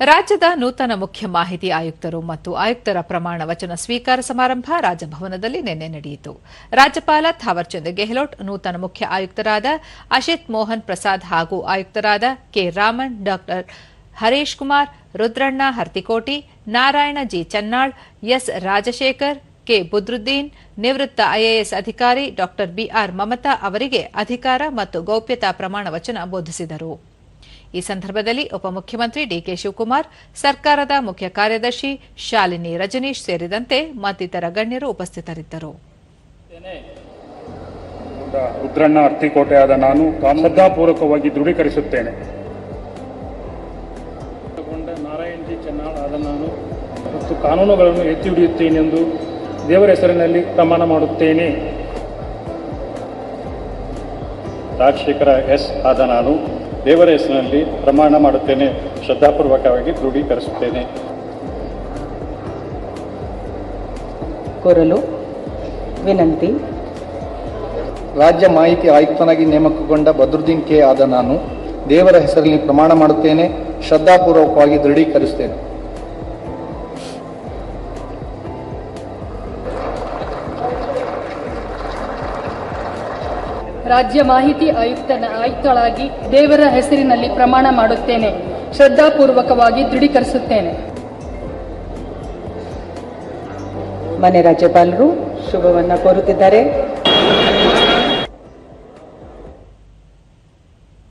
ರಾಜ್ಯದ ನೂತನ ಮುಖ್ಯ ಮಾಹಿತಿ ಆಯುಕ್ತರು ಮತ್ತು ಆಯುಕ್ತರ ಪ್ರಮಾಣ ವಚನ ಸ್ವೀಕಾರ ಸಮಾರಂಭ ರಾಜಭವನದಲ್ಲಿ ನಿನ್ನೆ ನಡೆಯಿತು. ರಾಜ್ಯಪಾಲ ಥಾವರ್ಚಂದ್ ಗೆಹ್ಲೋಟ್, ನೂತನ ಮುಖ್ಯ ಆಯುಕ್ತರಾದ ಅಶಿತ್ ಮೋಹನ್ ಪ್ರಸಾದ್ ಹಾಗೂ ಆಯುಕ್ತರಾದ ಕೆ ರಾಮನ್, ಡಾ Harish Kumar, Rudranna Hartikoti, Narayana G Channal, S Rajashekar, K Badruddin, ನಿವೃತ್ತ ಐಎಎಸ್ ಅಧಿಕಾರಿ ಡಾ ಬಿಆರ್ ಮಮತಾ ಅವರಿಗೆ ಅಧಿಕಾರ ಮತ್ತು ಗೌಪ್ಯತಾ ಪ್ರಮಾಣ ವಚನ ಬೋಧಿಸಿದರು. ಈ ಸಂದರ್ಭದಲ್ಲಿ ಉಪಮುಖ್ಯಮಂತ್ರಿ ಡಿಕೆ ಶಿವಕುಮಾರ್, ಸರ್ಕಾರದ ಮುಖ್ಯ ಕಾರ್ಯದರ್ಶಿ ಶಾಲಿನಿ ರಜನೀಶ್ ಸೇರಿದಂತೆ ಮತ್ತಿತರ ಗಣ್ಯರು ಉಪಸ್ಥಿತರಿದ್ದರು. ರುದ್ರಣ್ಣ ಅರ್ತಿಕೋಟೆಯಾದ ನಾನು ಶ್ರದ್ಧಾಪೂರ್ವಕವಾಗಿ ದೃಢೀಕರಿಸುತ್ತೇನೆ. ನಾರಾಯಣಜಿ ಚೆನ್ನಾಳ್ ಆದ ನಾನು ಮತ್ತು ಕಾನೂನುಗಳನ್ನು ಎತ್ತಿ ಹಿಡಿಯುತ್ತೇನೆಂದು ದೇವರ ಹೆಸರಿನಲ್ಲಿ ಪ್ರಮಾಣ ಮಾಡುತ್ತೇನೆ. ರಾಜಶೇಖರ ಎಸ್ ಆದ ನಾನು ದೇವರ ಹೆಸರಿನಲ್ಲಿ ಪ್ರಮಾಣ ಮಾಡುತ್ತೇನೆ. ಶ್ರದ್ಧಾಪೂರ್ವಕವಾಗಿ ದೃಢೀಕರಿಸುತ್ತೇನೆ. ಕೋರಲು ವಿನಂತಿ. ರಾಜ್ಯ ಮಾಹಿತಿ ಆಯುಕ್ತನಾಗಿ ನೇಮಕಗೊಂಡ ಬದ್ರುದ್ದೀನ್ ಕೆ ಆದ ನಾನು ದೇವರ ಹೆಸರಲ್ಲಿ ಪ್ರಮಾಣ ಮಾಡುತ್ತೇನೆ. ಶ್ರದ್ಧಾಪೂರ್ವಕವಾಗಿ ದೃಢೀಕರಿಸುತ್ತೇನೆ. ರಾಜ್ಯ ಮಾಹಿತಿ ಆಯುಕ್ತನ ಆಯುಕ್ತಳಾಗಿ ದೇವರ ಹೆಸರಿನಲ್ಲಿ ಪ್ರಮಾಣ ಮಾಡುತ್ತೇನೆ. ಶ್ರದ್ಧಾಪೂರ್ವಕವಾಗಿ ದೃಢೀಕರಿಸುತ್ತೇನೆ. ಮನೆ ರಾಜ್ಯಪಾಲರು ಶುಭವನ್ನ ಕೋರುತ್ತಿದ್ದಾರೆ.